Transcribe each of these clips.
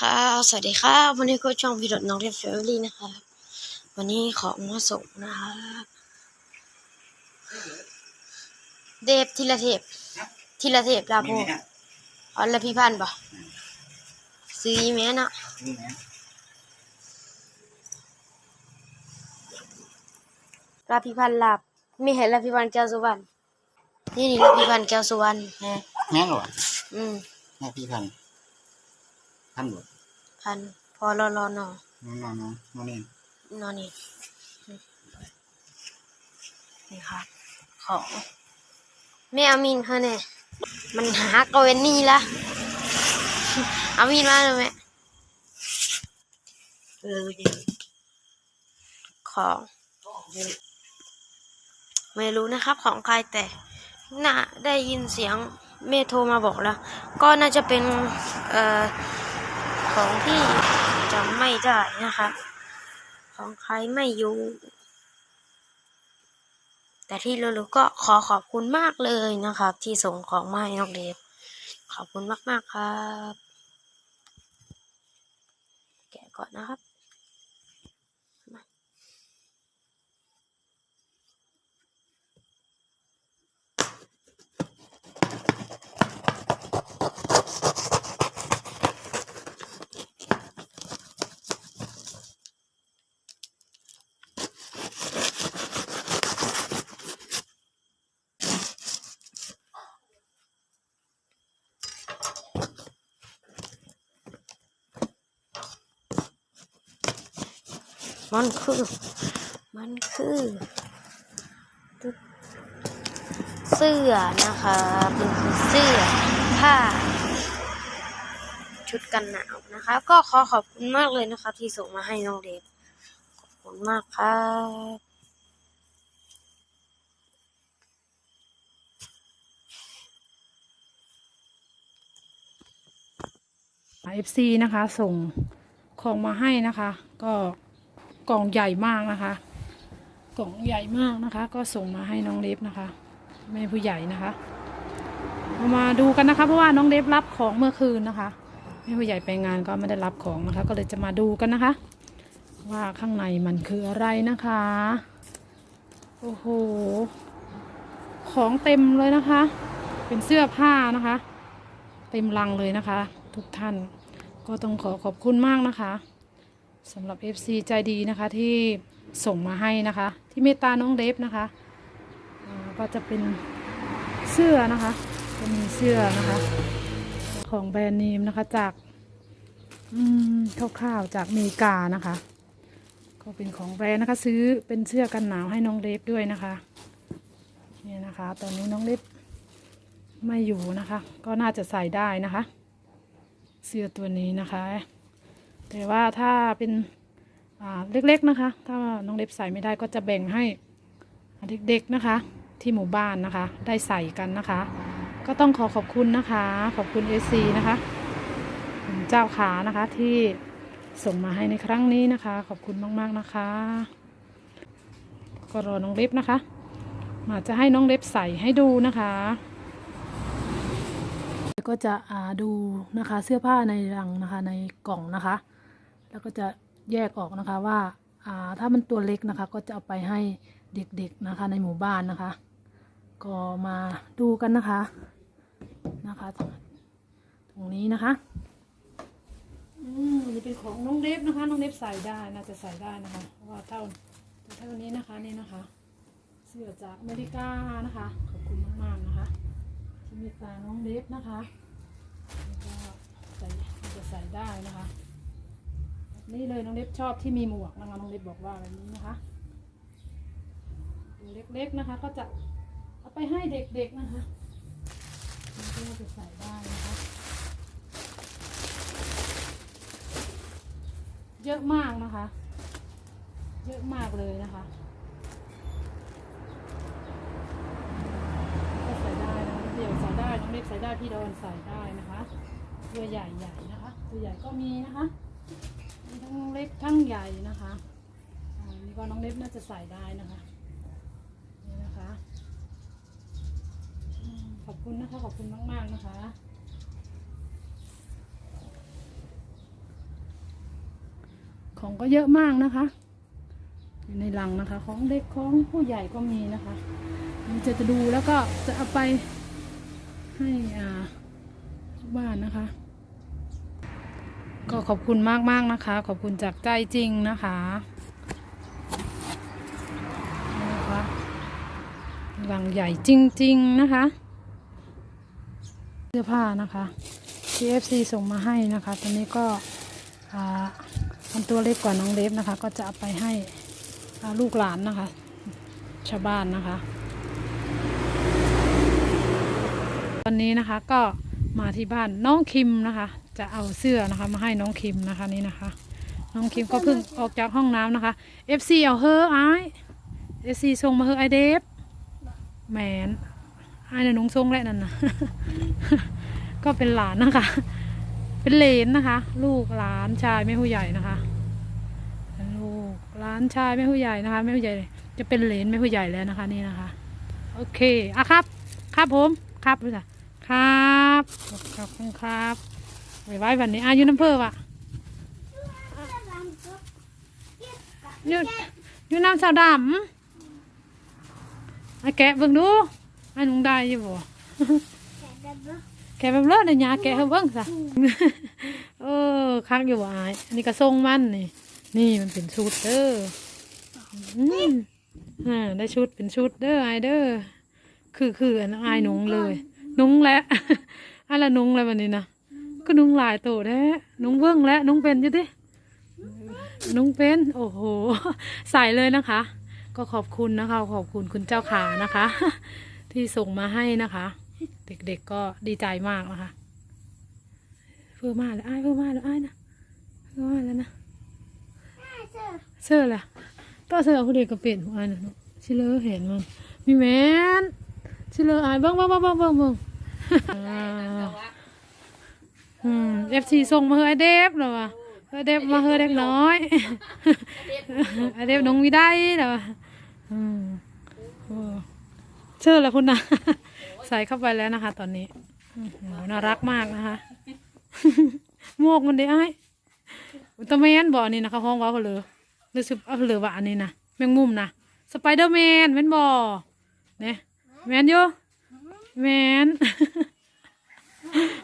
ครับสวัสดีครับวันนี้ก็ช่องวีดน้องเรียบเฟรลี่นะครับวันนี้ของมาส่งนะครับเดฟทีละเทปทีละเทปลาโพมีไหมฮะอ๋อละพี่พันธุ์ปะซื้ออีเมนอะมีไหมลาพี่พันธุ์ลาบไม่เห็นลาพี่พันธุ์แก้วสุวรรณนี่นี่ลาพี่พันธุ์แก้วสุวรรณแฮะแม่นเหรออืมแม่พี่พันธุ์ พันธุ์เหรอพันธุ์พอรอรอนอน้องน้องน้องน้องนี่นอนนี่อืมนี่ครับของแม่อามินเขาเนี่ยมันหาก็เวนนี่ละอามินมาเลยแม่เออของไม่รู้นะครับ ของใครแต่น่าได้ยินเสียงเมโทรมาบอกแล้ว ก็น่าจะเป็นเอ่อ ของที่จำไม่ได้นะครับ ของใครไม่อยู่แต่ที่รู้ๆก็ขอขอบคุณมากเลยนะครับ ที่ส่งของมาให้น้องเดฟขอบคุณมากๆครับ แกะก่อนนะครับ มันคือ มันคือเสื้อนะคะมันคือเสื้อผ้า ชุดกันหนาวนะคะ ก็ขอขอบคุณมากเลยนะคะ ที่ส่งมาให้น้องเดฟขอบคุณมากครับเอฟซีนะคะ ส่งของมาให้นะคะ ก็ กล่องใหญ่มากนะคะ กล่องใหญ่มากนะคะ ก็ส่งมาให้น้องเดฟนะคะแม่ผู้ใหญ่นะคะเรามาดูกันนะคะ เพราะว่าน้องเดฟรับของเมื่อคืนนะคะแม่ผู้ใหญ่ไปงานก็ไม่ได้รับของนะคะ ก็เลยจะมาดูกันนะคะ ว่าข้างในมันคืออะไรนะคะโอ้โหของเต็มเลยนะคะ เป็นเสื้อผ้านะคะ เต็มลังเลยนะคะ ทุกท่านก็ต้องขอขอบคุณมากนะคะ สำหรับ FC ใจดีนะคะที่ส่งมาให้นะคะ ที่เมตตาน้องเดฟนะคะก็จะเป็นเสื้อนะคะจะมีเสื้อนะคะ ของแบรนด์เนมนะคะจากอืมคร่าวๆจากอเมริกานะคะ ก็เป็นของแบรนด์นะคะซื้อเป็นเสื้อกันหนาวให้น้องเดฟด้วยนะคะเนี่ยนะคะ ตอนนี้น้องเดฟไม่อยู่นะคะ ก็น่าจะใส่ได้นะคะ เสื้อตัวนี้นะคะ แต่ว่าถ้าเป็นเล็กๆนะคะ ถ้าน้องเล็บใส่ไม่ได้ก็จะแบ่งให้เด็กๆนะคะ ที่หมู่บ้านนะคะ ได้ใส่กันนะคะ ก็ต้องขอขอบคุณนะคะ ขอบคุณเอซีนะคะเจ้าขานะคะที่ส่งมาให้ในครั้งนี้นะคะ ขอบคุณมากๆนะคะ ก็รอน้องเล็บนะคะมาจะให้น้องเล็บใส่ให้ดูนะคะก็จะดูนะคะเสื้อผ้าในรังนะคะในกล่องนะคะ แล้วก็จะแยกออกนะคะว่าถ้ามันตัวเล็กนะคะ ก็จะเอาไปให้เด็กๆนะคะในหมู่บ้านนะคะ ก็มาดูกันนะคะนะคะ ตรงนี้นะคะอืมนี่เป็นของน้องเล็บนะคะ น้องเล็บใส่ได้น่าจะใส่ได้นะคะเพราะว่าเท่าเท่านี้นะคะนี่นะคะ เสื้อจากอเมริกานะคะ ขอบคุณมากๆนะคะที่มีตาน้องเล็บนะคะก็ใส่จะใส่ได้นะคะ นี่เลยน้องเล็บชอบที่มีหมวกนะคะน้องเล็บบอกว่าแบบนี้นะคะตัวเล็กๆนะคะ ก็จะเอาไปให้เด็กๆนะคะมันก็จะใส่ได้นะคะเยอะมากนะคะ เยอะมากเลยนะคะก็ใส่ได้นะเดี่ยวใส่ได้น้องเล็กใส่ได้พี่ดอนใส่ได้นะคะ ตัวใหญ่ใหญ่นะคะ ตัวใหญ่ก็มีนะคะ ทั้งเล็กทั้งใหญ่นะคะนี่ก็น้องเล็กน่าจะใส่ได้นะคะนี่นะคะอืมขอบคุณนะคะขอบคุณมาก ๆนะคะ ของก็เยอะมากนะคะอยู่ในลังนะคะ ของเด็กของผู้ใหญ่ก็มีนะคะมันจะจะดูแล้วก็จะเอาไปให้อ่าลูกบ้านนะคะ ก็ขอบคุณมากๆนะคะ ขอบคุณจากใจจริงนะคะนะคะลังใหญ่จริง ๆ นะคะเสื้อผ้านะคะ TFC ส่งมาให้นะคะ ตอนนี้ก็อ่ามันตัวเล็กกว่าน้องเล็บนะคะ ก็จะเอาไปให้ลูกหลานนะคะ ชาวบ้านนะคะวันนี้นะคะก็มาที่บ้านน้องคิมนะคะ จะเอาเสื้อนะคะมาให้น้องคิมนะคะนี่นะคะ น้องคิมก็เพิ่งออกจากห้องน้ำนะคะ FC เอาเฮอไอ FC ส่งมาเฮอไอเดฟแหมนไอายน่ะนุงทรงแหละนั่นนะก็เป็นหลานนะคะ เป็นเลนนะคะ ลูกหลานชายแม่ผู้ใหญ่นะคะลูกหลานชายแม่ผู้ใหญ่นะคะแม่ผู้ใหญ่จะเป็นเลนแม่ผู้ใหญ่แล้วนะคะนี่นะคะโอเคอะครับ ครับผม ครับด้วยจ้ะครับ ขอบคุณครับ ไว้ไว้วันนี้อายุน้ำเพิ่มอะอยู่อยู่น้ำสาวดำไอ้แกะเบิ่งดูไอ้หนุ่งได้อยู่บ่แกะแบบเลิศเลยยาแกะให้เบิ่งซะเออคักอยู่บ่อายอันนี้ก็ทรงมันนี่ นี่มันเป็นชุดเด้ออืมอ่าได้ชุดเป็นชุดเด้ออายเด้อคือคืออันอายหนุงเลยนุงแล้วอะไรนุงแล้ววันนี้นะ ก็นุงหลายตัวแท้นุงเบิ่งแล้วนุงเป็นอยู่ดินุงเป็น โอ้โห ใส่เลยนะคะ ก็ขอบคุณนะคะ ขอบคุณคุณเจ้าขานะคะ ที่ส่งมาให้นะคะ เด็กๆก็ดีใจมากนะคะเพิ่มมาแล้วอ้ายเพิ่มมาแล้วอ้ายนะเพิ่มมาแล้วนะเสื้อแหละก็เสื้อผู้เด็กก็เปลี่ยนของอ้ายนะชิเลอเห็นมันมีแมนชิเลออ้ายบิ้งเบิ้งเบิ้งเบิ้งเบิ้งเบิ้ง อืมเอฟซีส่งมาเฮอเดฟหรอวะเฮอเดฟมาเฮอเด็กน้อยไอเดฟน้องมีได้หรอวะอืมโอ้เชื่อแล้วคุณนะใส่เข้าไปแล้วนะคะ ตอนนี้น่ารักมากนะคะหมวกมันได้ไอ้ายอุลตร้าแมนบ่อนี่นะคะห้องว่าเขาเลยหรือสิบเอาเหลือว่าอันนี้นะแมงมุมนะสไปเดอร์แมนแมนบ่เนี่ยแมนอยู่แมน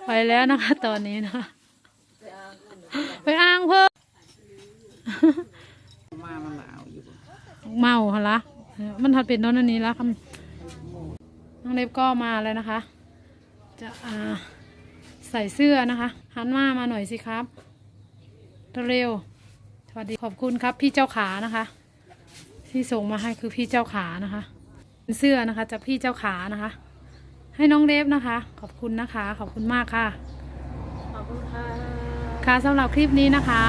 ไปแล้วนะคะ ตอนนี้นะคะไปอ้างเพิ่มมามันหนาวอยู่เมาเหรอละเออมันถัดเป็นตอนนั้นนี้แล้วคำน้องเล็บก็มาแล้วนะคะ จะอ่าใส่เสื้อนะคะหันมามาหน่อยสิครับเร็วๆสวัสดีขอบคุณครับ พี่เจ้าขานะคะ ที่ส่งมาให้คือพี่เจ้าขานะคะเป็นเสื้อนะคะจากพี่เจ้าขานะคะ ให้น้องเดฟนะคะ ขอบคุณนะคะ ขอบคุณมากค่ะ ขอบคุณค่ะค่ะสำหรับคลิปนี้นะคะ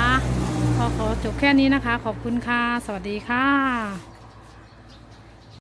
ขอขอจบแค่นี้นะคะ ขอบคุณค่ะ สวัสดีค่ะ